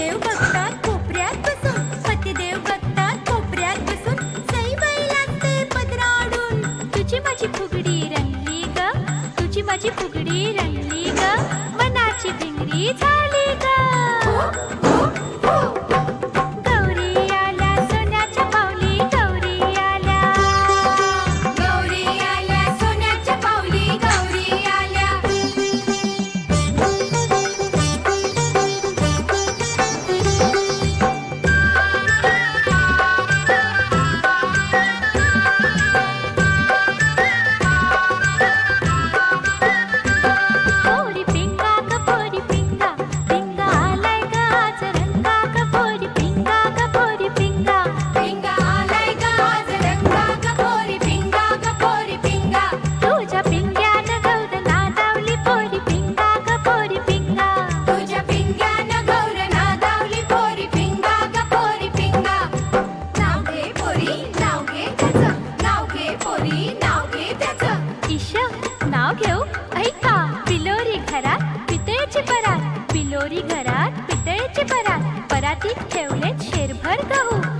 पतिदेव बघतात कोपऱ्यात बसून पतिदेव बघतात कोपऱ्यात बसून सई बैलांचे पदराडून. तुझी माझी फुगडी रंगली ग तुझी माझी फुगडी रंगली ग मनाची भिंगरी झाली ग. नाव घेऊ? ऐका बिलोरी घरात पितळेची परात. बिलोरी घरात पितळेची परात. परातीत ठेवले शेरभर गहू.